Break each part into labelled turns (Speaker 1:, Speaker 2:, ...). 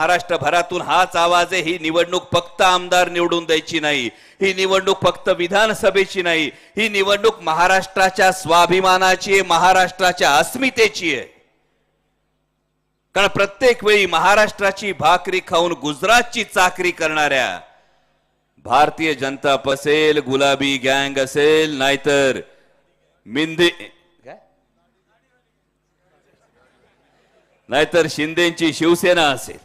Speaker 1: महाराष्ट्रभरातून हाच आवाज आहे ही निवडणूक फक्त आमदार निवडून द्यायची नाही ही निवडणूक फक्त विधानसभेची नाही ही निवडणूक महाराष्ट्राच्या स्वाभिमानाची आहे महाराष्ट्राच्या अस्मितेची आहे. कारण प्रत्येक वेळी महाराष्ट्राची भाकरी खाऊन गुजरातची चाकरी करणाऱ्या भारतीय जनता पसेल गुलाबी गँग असेल नाहीतर मिंदे नाहीतर शिंदेची शिवसेना असेल.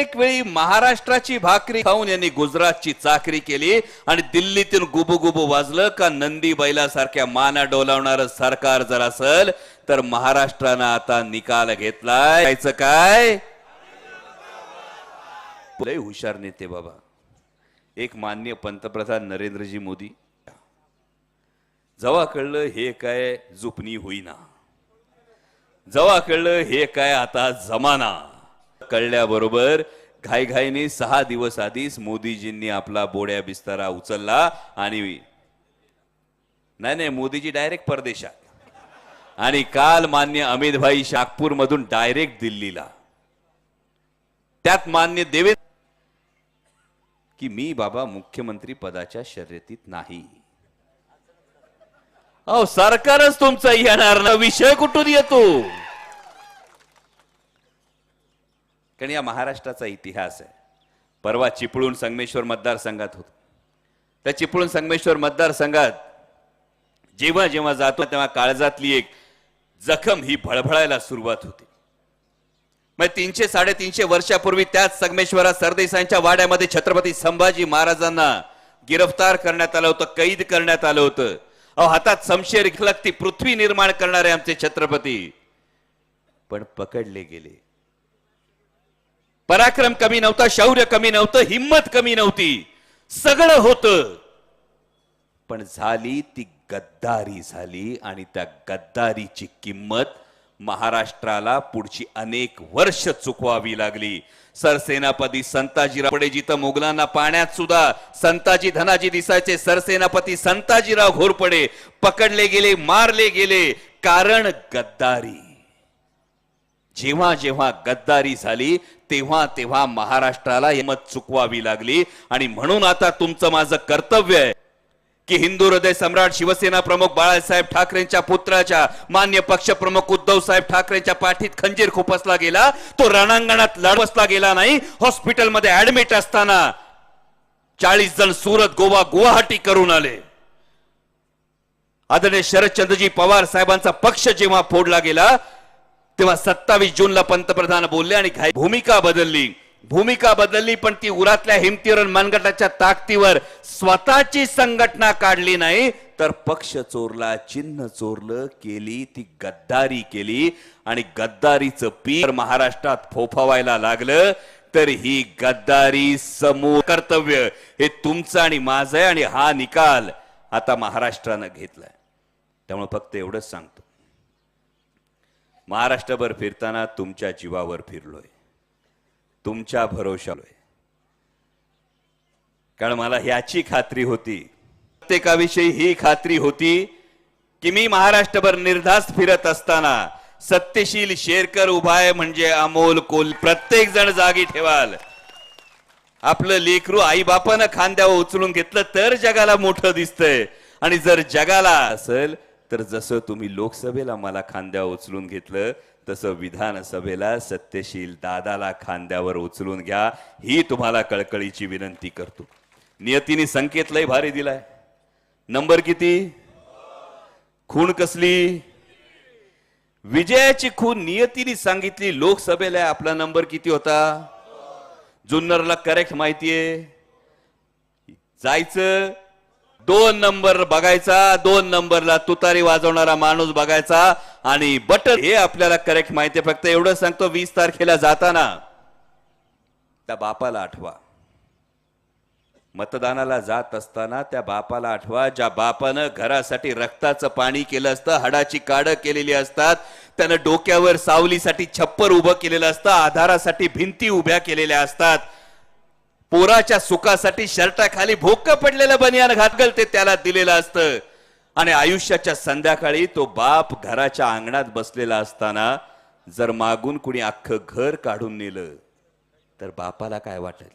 Speaker 1: अनेक वेळी महाराष्ट्राची भाकरी खाऊन यांनी गुजरातची चाकरी केली आणि दिल्लीतून गुबू वाजलं का नंदी बैलासारख्या माना डोलावणार सरकार जर असेल तर महाराष्ट्रानं आता निकाल घेतलाय. यायचं काय? लय हुशार नेते बाबा. एक मान्य पंतप्रधान नरेंद्रजी मोदी. जवा कळलं हे काय जुपनी होईना. जवा कळलं हे काय आता जमाना. कळल्याबरोबर घाईघाईने सहा दिवस आधीच मोदीजींनी आपला बोड्या बिस्तारा उचलला आणि नाही नाही मोदीजी डायरेक्ट परदेशात. आणि काल मान्य अमित भाई शागपूर मधून डायरेक्ट दिल्लीला. त्यात मान्य देवे की मी बाबा मुख्यमंत्री पदाच्या शर्यतीत नाही. अहो सरकारच तुमचं येणार ना विषय कुठून येतो? कारण या महाराष्ट्राचा इतिहास आहे. परवा चिपळूण संगमेश्वर मतदारसंघात होतो. त्या चिपळूण संगमेश्वर मतदारसंघात जेव्हा जेव्हा जातो तेव्हा काळजातली एक जखम ही भळभळायला सुरुवात होती. मग तीनशे साडेतीनशे वर्षापूर्वी त्याच संगमेश्वरात सरदेसाईंच्या वाड्यामध्ये छत्रपती संभाजी महाराजांना गिरफ्तार करण्यात आलं होतं कैद करण्यात आलं होतं. अहो हातात समशेर ती पृथ्वी निर्माण करणारे आमचे छत्रपती. पण पकडले गेले. पराक्रम कमी नव्हता शौर्य कमी नव्हतं हिंमत कमी नव्हती. सगळं होतं. पण झाली ती गद्दारी झाली आणि त्या गद्दारीची किंमत महाराष्ट्राला पुढची अनेक वर्ष चुकवावी लागली. सरसेनापती संताजी रापडे जिथं मुघलांना पाण्यात सुद्धा संताजी धनाजी दिसायचे सरसेनापती संताजीराव घोरपडे पकडले गेले मारले गेले. कारण गद्दारी. जेव्हा जेव्हा गद्दारी झाली तेव्हा तेव्हा महाराष्ट्राला हिमत चुकवावी लागली. आणि म्हणून आता तुमचं माझं कर्तव्य आहे की हिंदू हृदय सम्राट शिवसेना प्रमुख बाळासाहेब ठाकरेंच्या पुत्राच्या मान्य पक्ष प्रमुख उद्धव साहेब ठाकरेंच्या पाठीत खंजीर खुपसला गेला. तो रणांगणात लढवसला गेला नाही. हॉस्पिटलमध्ये ऍडमिट असताना चाळीस जण सुरत गोवा गुवाहाटी करून आले. आदरणीय शरदचंद्रजी पवार साहेबांचा पक्ष जेव्हा फोडला गेला तेव्हा सत्तावीस जूनला पंतप्रधान बोलले आणि भूमिका बदलली. भूमिका बदलली पण ती उरातल्या हिमतीवर मनगटाच्या ताकदीवर स्वतःची संघटना काढली नाही तर पक्ष चोरला चिन्ह चोरलं केली ती गद्दारी केली. आणि गद्दारीचं पीर महाराष्ट्रात फोफावायला लागलं तर ही गद्दारी समूह कर्तव्य हे तुमचं आणि माझं आहे आणि हा निकाल आता महाराष्ट्रानं घेतलाय. त्यामुळे फक्त एवढंच सांगतो. महाराष्ट्रभर फिरताना तुमच्या जीवावर फिरलोय. तुमच्या भरोशालोय कारण मला ह्याची खात्री होती. प्रत्येकाविषयी ही खात्री होती की मी महाराष्ट्रभर निर्धास्त फिरत असताना सत्यशील शेरकर उभा आहे म्हणजे अमोल कोल प्रत्येक जण जागी ठेवाल. आपलं लेकरू आई बापानं खांद्यावर उचलून घेतलं तर जगाला मोठं दिसतंय. आणि जर जगाला असेल तर जसं तुम्ही लोकसभेला मला खांद्यावर उचलून घेतलं तसं विधानसभेला सत्यशील दादाला खांद्यावर उचलून घ्या. ही तुम्हाला कळकळीची विनंती करतो. नियतीने संकेत लय भारी दिलाय. नंबर किती? खूण कसली? विजयाची खून नियतीने सांगितली. लोकसभेला आपला नंबर किती होता? जुन्नरला करेक्ट माहितीये. जायचं दोन नंबर बघायचा दोन नंबरला तुतारी वाजवणारा माणूस बघायचा आणि बटन हे आपल्याला करेक्ट माहिती फक्त एवढं सांगतो वीस तारखेला जाताना त्या बापाला आठवा. मतदानाला जात असताना त्या बापाला आठवा ज्या बापानं घरासाठी रक्ताचं पाणी केलं असतं हाडाची काडं केलेली असतात त्यानं डोक्यावर सावलीसाठी छप्पर उभं केलेलं असतं आधारासाठी भिंती उभ्या केलेल्या असतात. पोराच्या सुखासाठी शर्टाखाली भोक पडलेलं बनियान घातगल ते त्याला दिलेलं असतं. आणि आयुष्याच्या संध्याकाळी तो बाप घराच्या अंगणात बसलेला असताना जर मागून कुणी अख्खं घर काढून नेलं तर बापाला काय वाटेल?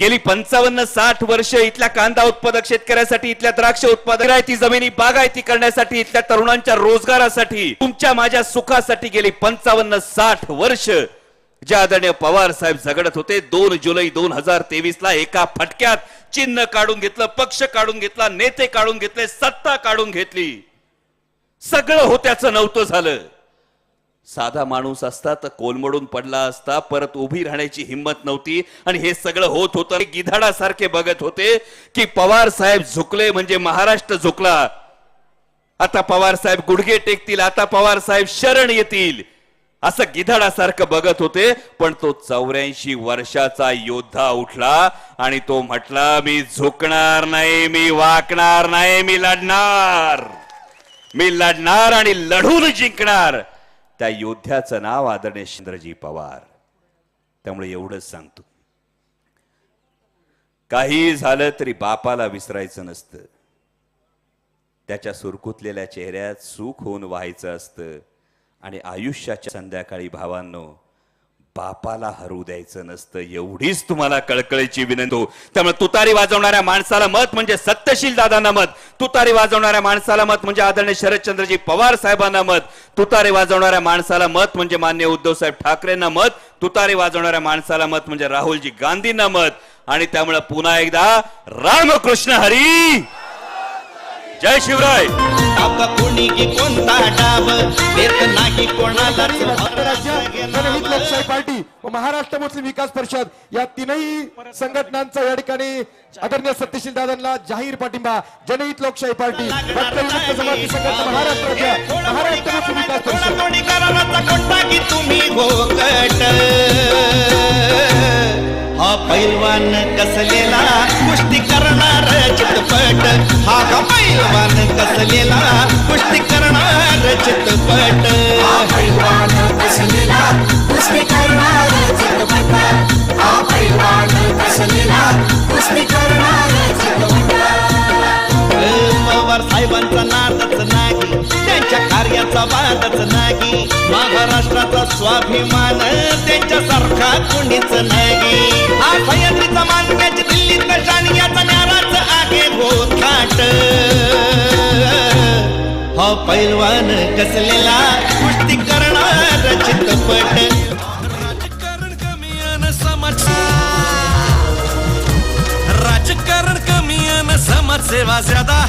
Speaker 1: गेली पंचावन्न साठ वर्ष इथल्या कांदा उत्पादक शेतकऱ्यासाठी इथल्या द्राक्ष उत्पादक जमिनी बागायती करण्यासाठी इथल्या तरुणांच्या रोजगारासाठी तुमच्या माझ्या सुखासाठी गेली पंचावन्न साठ वर्ष जे आदरणीय पवार साहेब झगडत होते दोन जुलै दोन हजार तेवीस ला एका फटक्यात चिन्ह काढून घेतलं पक्ष काढून घेतला नेते काढून घेतले सत्ता काढून घेतली. सगळं होत्याचं नव्हतं झालं. साधा माणूस असता तर कोलमडून पडला असता परत उभी राहण्याची हिंमत नव्हती. आणि हे सगळं होत होतं गिधाडासारखे बघत होते की पवार साहेब झुकले म्हणजे महाराष्ट्र झुकला. आता पवार साहेब गुडघे टेकतील आता पवार साहेब शरण येतील. असं गिधाडासारखं बघत होते पण तो चौऱ्याऐंशी वर्षाचा योद्धा उठला आणि तो म्हटला मी झुकणार नाही मी वाकणार नाही मी लढणार. मी लढणार आणि लढून जिंकणार. त्या योद्ध्याचं नाव आदरणीय शिंद्रजी पवार. त्यामुळे एवढंच सांगतो. काही झालं तरी बापाला विसरायचं नसतं. त्याच्या सुरकुतलेल्या चेहऱ्यात सुख होऊन व्हायचं असतं. आणि आयुष्याच्या संध्याकाळी भावांनो बापाला हरू द्यायचं नसतं एवढीच तुम्हाला कळकळीची विनंती. हो. त्यामुळे तुतारी वाजवणाऱ्या माणसाला मत म्हणजे सत्यशील दादांना मत. तुतारी वाजवणाऱ्या माणसाला मत म्हणजे आदरणीय शरदचंद्रजी पवार साहेबांना मत. तुतारी वाजवणाऱ्या माणसाला मत म्हणजे मान्य उद्धव साहेब ठाकरेंना मत. तुतारी वाजवणाऱ्या माणसाला मत म्हणजे राहुलजी गांधींना मत. आणि त्यामुळे पुन्हा एकदा रामकृष्ण हरी! जय शिवराय.
Speaker 2: डाब कोणी की कोणता डाब? देत नाही कोणाला
Speaker 3: जनहित लोकशाही पार्टी व महाराष्ट्र मुस्लिम विकास परिषद या तीनही संघटनांचा या ठिकाणी आदरणीय सत्यशील दादांना जाहीर पाठिंबा. जनहित लोकशाही पार्टी महाराष्ट्र राज्य महाराष्ट्र मुस्लिम विकास परिषद.
Speaker 2: हा पैलवान कसलेला चितपट हा का पैलवान कसलेला? कुस्ती करणार
Speaker 4: चित्रपट हा चित्रपट
Speaker 2: पवार साहेबांचा नादच नाही त्यांच्या कार्याचा वादच नाही महाराष्ट्राचा स्वाभिमान त्यांच्यासारखा कुणीच नाही. हा सह्याद्रीचा दिल्लीत शान याचा न्याराच हा पैलवान कसलेला कुस्ती करणार चित्रपट
Speaker 5: राजकारण कमी अन समाजसेवा. राजकारण कमी आणि समाजसेवा ज्यादा